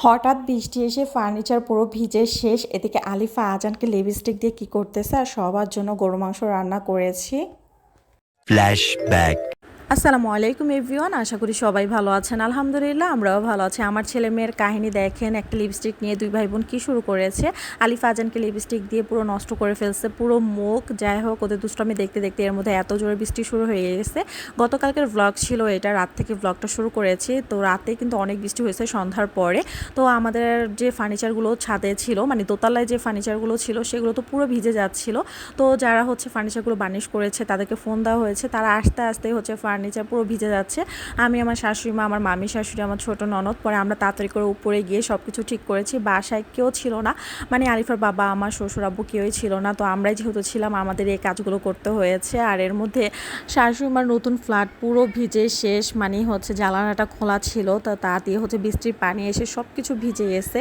হঠাৎ বৃষ্টি এসে ফার্নিচার পুরো ভিজে শেষ এদিকে আলিফা আজানকে লিপস্টিক দিয়ে কি করতেছে আর সবার জন্য গরু মাংস রান্না করেছি Flashback. আসসালামু আলাইকুম এভরিওয়ান আশা করি সবাই ভালো আছেন। আলহামদুলিল্লাহ, আমরাও ভালো আছি। আমার ছেলে মেয়ের কাহিনী দেখেন, একটা লিপস্টিক নিয়ে দুই ভাই বোন কী শুরু করেছে। আলিফ আজানকে লিপস্টিক দিয়ে পুরো নষ্ট করে ফেলছে, পুরো মুখ। যাই হোক, ওদের দুষ্টমি দেখতে দেখতে এর মধ্যে এত জোরে বৃষ্টি শুরু হয়ে গেছে। গতকালকের ব্লগ ছিল এটা, রাত থেকে ব্লগটা শুরু করেছি। তো রাতে কিন্তু অনেক বৃষ্টি হয়েছে সন্ধ্যার পরে। তো আমাদের যে ফার্নিচারগুলো ছাদে ছিল মানে দোতলায় যে ফার্নিচারগুলো ছিল, সেগুলো তো পুরো ভিজে যাচ্ছিল। তো যারা হচ্ছে ফার্নিচারগুলো বানিশ করেছে, তাদেরকে ফোন দেওয়া হয়েছে। তারা আস্তে আস্তে হচ্ছে ফার্নিচার পুরো ভিজে যাচ্ছে। আমি আমার শাশুড়ি মা, আমার মামি শাশুড়ি, আমার ছোট ননদ, পরে আমরা তাড়াতাড়ি করে উপরে গিয়ে সব কিছু ঠিক করেছি। বাসায় কেউ ছিল না। মানে আরিফার বাবা, আমার শ্বশুর আব্বু কেউই ছিল না। তো আমরাই যেহেতু ছিলাম, আমাদের এই কাজগুলো করতে হয়েছে। আর এর মধ্যে শাশুড়ি মার নতুন ফ্ল্যাট পুরো ভিজে শেষ মানে হচ্ছে জ্বালানাটা খোলা ছিল। তো, তা দিয়ে হচ্ছে বৃষ্টির পানি এসে সব কিছু ভিজে গেছে।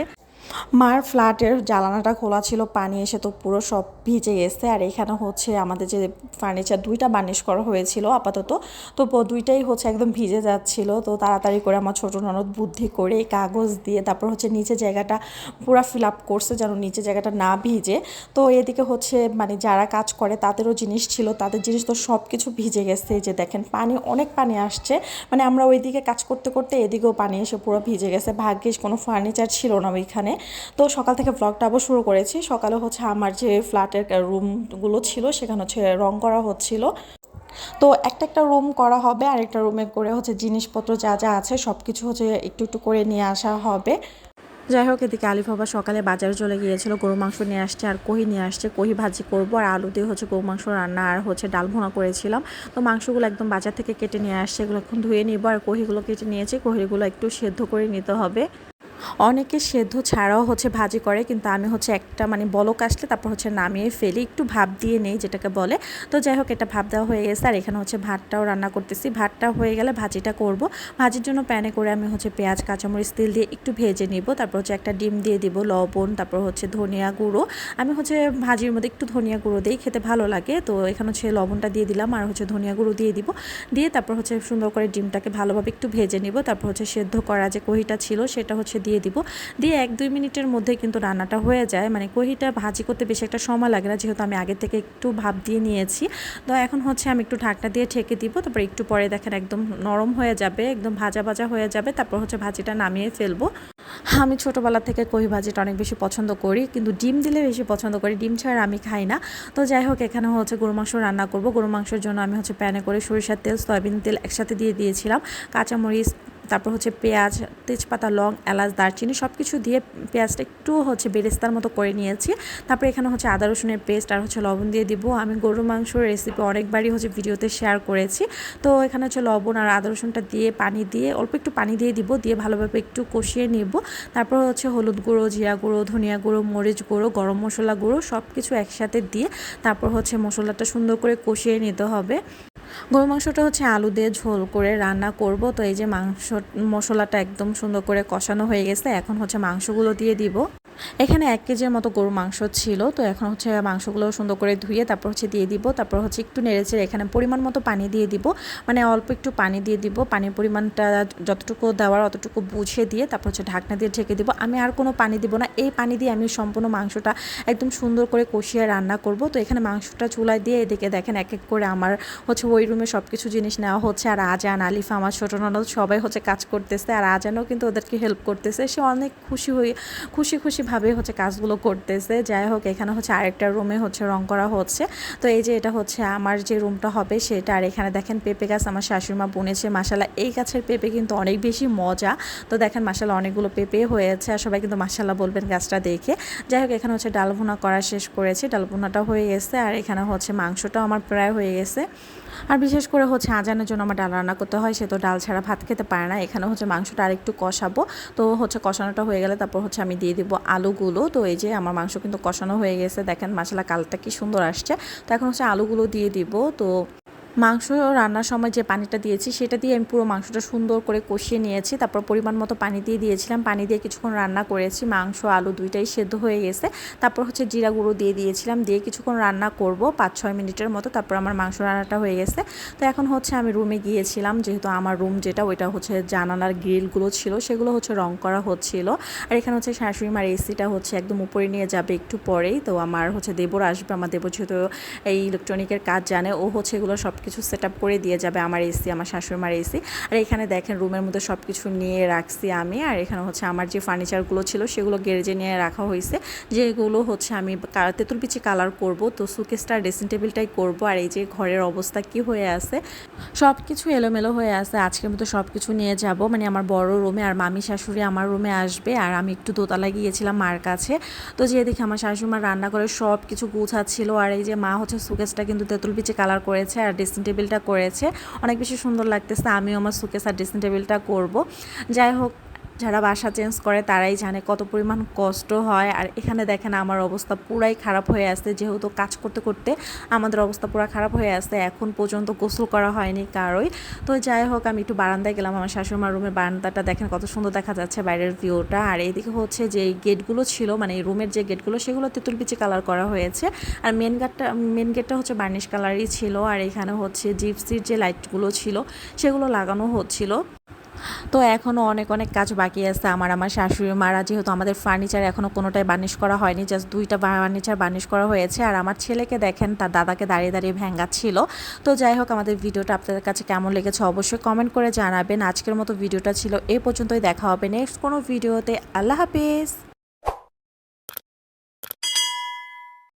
মার ফ্ল্যাটের জ্বালানাটা খোলা ছিল, পানি এসে তো পুরো সব ভিজে গেছে। আর এখানে হচ্ছে আমাদের যে ফার্নিচার দুইটা বার্নিশ করা হয়েছিল আপাতত। তো দুইটাই হচ্ছে একদম ভিজে যাচ্ছিল। তো তাড়াতাড়ি করে আমার ছোটো ননদ বুদ্ধি করে এই কাগজ দিয়ে তারপর হচ্ছে নিচে জায়গাটা পুরো ফিল আপ করছে যেন নিচে জায়গাটা না ভিজে। তো এদিকে হচ্ছে মানে যারা কাজ করে তাদেরও জিনিস ছিল। তাদের জিনিস তো সব কিছু ভিজে গেছে। যে দেখেন, পানি, অনেক পানি আসছে। মানে আমরা ওইদিকে কাজ করতে করতে এদিকেও পানি এসে পুরো ভিজে গেছে। ভাগ্যিস কোনো ফার্নিচার ছিল না ওইখানে। তো সকাল থেকে ব্লগটা আবার শুরু করেছি। সকালে হচ্ছে আমার যে ফ্ল্যাটের রুমগুলো ছিল, সেখানে হচ্ছে রং করা হচ্ছিল। তো একটা একটা রুম করা হবে আর একটা রুমে করে হচ্ছে জিনিসপত্র যা যা আছে সব কিছু হচ্ছে একটু একটু করে নিয়ে আসা হবে। যাই হোক, এদিকে আলিফ বাবা সকালে বাজারে চলে গিয়েছিল গরু মাংস নিয়ে আসছে, আর কহি নিয়ে আসছে, কহি ভাজি করব, আর আলু দিয়ে হচ্ছে গরু মাংস রান্না আর হচ্ছে ডাল ভুনা করেছিলাম। তো মাংসগুলো একদম বাজার থেকে কেটে নিয়ে আসছে, এগুলো এখন ধুয়ে নিব, আর কহিগুলো কেটে নিয়েছি, কহিগুলো একটু সেদ্ধ করে নিতে হবে। অনেকে সেদ্ধ ছাড়াও হচ্ছে ভাজি করে, কিন্তু আমি হচ্ছে একটা মানে বলক আসলে তারপর হচ্ছে নামিয়ে ফেলি, একটু ভাপ দিয়ে নেই যেটাকে বলে। তো যাই হোক, এটা ভাপ দেওয়া হয়ে গেছে, আর এখানে হচ্ছে ভাতটাও রান্না করতেছি। ভাতটা হয়ে গেলে ভাজিটা করব। ভাজির জন্য প্যানে করে আমি হচ্ছে পেঁয়াজ, কাঁচামরিচ, তেল দিয়ে একটু ভেজে নিব। তারপর হচ্ছে একটা ডিম দিয়ে দিব, লবণ, তারপর হচ্ছে ধনিয়া গুঁড়ো। আমি হচ্ছে ভাজির মধ্যে একটু ধনিয়া গুঁড়ো দিই, খেতে ভালো লাগে। তো এখানে হচ্ছে লবণটা দিয়ে দিলাম, আর হচ্ছে ধনিয়া গুঁড়ো দিয়ে দিব। দিয়ে তারপর হচ্ছে সুন্দর করে ডিমটাকে ভালোভাবে একটু ভেজে নিব। তারপর হচ্ছে সেদ্ধ করা যে কহিটা ছিল, সেটা হচ্ছে দিয়ে দিব। দিয়ে এক, দুই মিনিটের মধ্যে কিন্তু রান্নাটা হয়ে যায়। মানে কহিটা ভাজি করতে বেশি একটা সময় লাগে না, যেহেতু আমি আগে থেকে একটু ভাব দিয়ে নিয়েছি। তো এখন হচ্ছে আমি একটু ঢাকনা দিয়ে ঠেকে দিব। তারপর একটু পরে দেখেন একদম নরম হয়ে যাবে, একদম ভাজা ভাজা হয়ে যাবে। তারপর হচ্ছে ভাজিটা নামিয়ে ফেলব। আমি ছোটোবেলা থেকে কহি ভাজিটা অনেক বেশি পছন্দ করি, কিন্তু ডিম দিলে বেশি পছন্দ করি। ডিম ছাড়া আমি খাই না। তো যাই হোক, এখানে হচ্ছে গরু মাংস রান্না করব। গরু মাংসের জন্য আমি হচ্ছে প্যানে করে সরিষার তেল, সয়াবিন তেল একসাথে দিয়ে দিয়েছিলাম। কাঁচামরিচ তারপর হচ্ছে পেঁয়াজ, তেজপাতা, লং, এলাচ, দারচিনি সব কিছু দিয়ে পেঁয়াজটা একটু হচ্ছে বেরেস্তার মতো করে নিয়েছি। তারপর এখানে হচ্ছে আদা, রসুনের পেস্ট আর হচ্ছে লবণ দিয়ে দিব। আমি গরু মাংসর রেসিপি অনেকবারই হচ্ছে ভিডিওতে শেয়ার করেছি। তো এখানে হচ্ছে লবণ আর আদা, রসুনটা দিয়ে পানি দিয়ে অল্প একটু পানি দিয়ে দিব, দিয়ে ভালোভাবে একটু কষিয়ে নেব। তারপর হচ্ছে হলুদ গুঁড়ো, জিরা গুঁড়ো, ধনিয়া গুঁড়ো, মরিচ গুঁড়ো, গরম মশলা গুঁড়ো সব কিছু একসাথে দিয়ে তারপর হচ্ছে মশলাটা সুন্দর করে কষিয়ে নিতে হবে। গরু মাংসটা হচ্ছে আলু দিয়ে ঝোল করে রান্না করব। তো এই যে মাংস মশলাটা একদম সুন্দর করে কষানো হয়ে গেছে, এখন হচ্ছে মাংসগুলো দিয়ে দিব। এখানে এক কেজির মতো গরু মাংস ছিল, তো এখন হচ্ছে মাংসগুলো সুন্দর করে ধুয়ে তারপর হচ্ছে দিয়ে দিব, তারপর হচ্ছে একটু নেড়েছে এখানে পরিমাণ মতো পানি দিয়ে দিব মানে অল্প একটু পানি দিয়ে দিব, পানির পরিমাণটা যতটুকু দেওয়ার অতটুকু বুঝে দিয়ে তারপর হচ্ছে ঢাকনা দিয়ে ঢেকে দিব, আমি আর কোনো পানি দিব না, এই পানি দিয়ে আমি সম্পূর্ণ মাংসটা একদম সুন্দর করে কষিয়ে রান্না করব, তো এখানে মাংসটা চুলায় দিয়ে এদিকে দেখেন এক এক করে আমার হচ্ছে ওই রুমে সব কিছু জিনিস নেওয়া হচ্ছে, আর আজান, আলিফা, আমার ছোটো ননদ সবাই হচ্ছে কাজ করতেছে, আর আজানও কিন্তু ওদেরকে হেল্প করতেছে, সে অনেক খুশি হয়ে, খুশি খুশি খুশিভাবে হচ্ছে কাজগুলো করতেছে। যাই হোক, এখানে হচ্ছে আরেকটা রুমে হচ্ছে রং করা হচ্ছে। তো এই যে এটা হচ্ছে আমার যে রুমটা হবে সেটা, আর এখানে দেখেন পেঁপে গাছ, আমার শাশুড়িমা বুনেছে। মাসালা এই গাছের পেঁপে কিন্তু অনেক বেশি মজা। তো দেখেন মাসালা অনেকগুলো পেঁপে হয়েছে, আর সবাই কিন্তু মাসালা বলবেন গাছটা দেখে। যাই হোক, এখানে হচ্ছে ডাল ভুনা করা শেষ করেছি। ডাল ভুনাটা হয়ে গেছে, আর এখানে হচ্ছে মাংসটাও আমার প্রায় হয়ে গেছে। আর বিশেষ করে হচ্ছে আজানের জন্য আমার ডাল রান্না করতে হয়, সে তো ডাল ছাড়া ভাত খেতে পারে না। এখানে হচ্ছে মাংসটা আরেকটু কষাবো। তো হচ্ছে কষানোটা হয়ে গেলে তারপর হচ্ছে আমি দিয়ে দিব আলুগুলো। তো এই যে আমার মাংস কিন্তু কষানো হয়ে গেছে, দেখেন মশলা কালটা কি সুন্দর আসছে। তো এখন হচ্ছে আলুগুলো দিয়ে দিব। তো মাংস রান্নার সময় যে পানিটা দিয়েছি, সেটা দিয়ে আমি পুরো মাংসটা সুন্দর করে কষিয়ে নিয়েছি। তারপর পরিমাণ মতো পানি দিয়ে দিয়েছিলাম। পানি দিয়ে কিছুক্ষণ রান্না করেছি। মাংস, আলু দুইটাই সেদ্ধ হয়ে গেছে। তারপর হচ্ছে জিরা গুঁড়ো দিয়ে দিয়েছিলাম। দিয়ে কিছুক্ষণ রান্না করব পাঁচ ছয় মিনিটের মতো। তারপর আমার মাংস রান্নাটা হয়ে গেছে। তো এখন হচ্ছে আমি রুমে গিয়েছিলাম। যেহেতু আমার রুম যেটা, ওইটা হচ্ছে জানালার গ্রিলগুলো ছিল, সেগুলো হচ্ছে রং করা হচ্ছিল। আর এখানে হচ্ছে শাশুড়ি মার এসিটা হচ্ছে একদম উপরে নিয়ে যাবে একটু পরেই। তো আমার হচ্ছে দেবর আসবে। আমার দেবর যেহেতু এই ইলেকট্রনিকের কাজ জানে, ও হচ্ছে এগুলো সব কিছু সেট করে দিয়ে যাবে আমার এসি আমার শাশুড়িমার এসি আর এখানে দেখেন রুমের মধ্যে সব কিছু নিয়ে রাখছি আমি। আর এখানে হচ্ছে আমার যে ফার্নিচারগুলো ছিল সেগুলো গ্যারেজে নিয়ে রাখা হয়েছে। যেগুলো হচ্ছে আমি তেঁতুল পিচি কালার করব, তো সুকেসটা ড্রেসিং টেবিলটাই করব। আর এই যে ঘরের অবস্থা কি হয়ে আছে? সব কিছু এলোমেলো হয়ে আছে। আজকের মতো সব কিছু নিয়ে যাব। মানে আমার বড় রুমে আর মামি, শাশুড়ি আমার রুমে আসবে। আর আমি একটু দোতলায় গিয়েছিলাম মার কাছে। তো যে দেখি আমার শাশুড়ি মা রান্না করে সব কিছু গুছাচ্ছিল। আর এই যে মা হচ্ছে সুকেসটা কিন্তু তেঁতুল পিচে কালার করেছে। আর ড্রেসিং টেবিলটা করেছে। অনেক বেশি সুন্দর লাগতেছে, আমিও আমার সুকেস আর ড্রেসিং টেবিলটা করব। যাই হোক যারা বাসা চেঞ্জ করে তারাই জানে কত পরিমাণ কষ্ট হয়। আর এখানে দেখেন আমার অবস্থা পুরাই খারাপ হয়ে আসছে। যেহেতু কাজ করতে করতে আমাদের অবস্থা পুরো খারাপ হয়ে আসছে। এখন পর্যন্ত গোসল করা হয়নি কারোই। তো যাই হোক, আমি একটু বারান্দায় গেলাম। আমার শাশুড়িমার রুমের বারান্দাটা দেখেন কত সুন্দর দেখা যাচ্ছে বাইরের ভিউটা আর এইদিকে হচ্ছে যে গেটগুলো ছিল মানে রুমের যে গেটগুলো সেগুলো তেঁতুল পিচি কালার করা হয়েছে। আর মেন গেটটা মেন গেটটা হচ্ছে বার্নিশ কালারই ছিল। আর এখানে হচ্ছে জিপসির যে লাইটগুলো ছিল, সেগুলো লাগানো হচ্ছিল। তো এখনও অনেক অনেক কাজ বাকি আছে। আমার আমার শাশুড়ি মারা যেহেতু আমাদের ফার্নিচার এখনও কোনোটাই বার্নিশ করা হয়নি জাস্ট দুইটা ফার্নিচার বার্নিশ করা হয়েছে। আর আমার ছেলেকে দেখেন, তার দাদাকে দাঁড়িয়ে দাঁড়িয়ে ভেঙ্গাচ্ছিল। তো যাই হোক, আমাদের ভিডিওটা আপনাদের কাছে কেমন লেগেছে অবশ্যই কমেন্ট করে জানাবেন। আজকের মতো ভিডিওটা ছিল এ পর্যন্তই, দেখা হবে নেক্সট কোনো ভিডিওতে। আল্লাহ হাফিজ!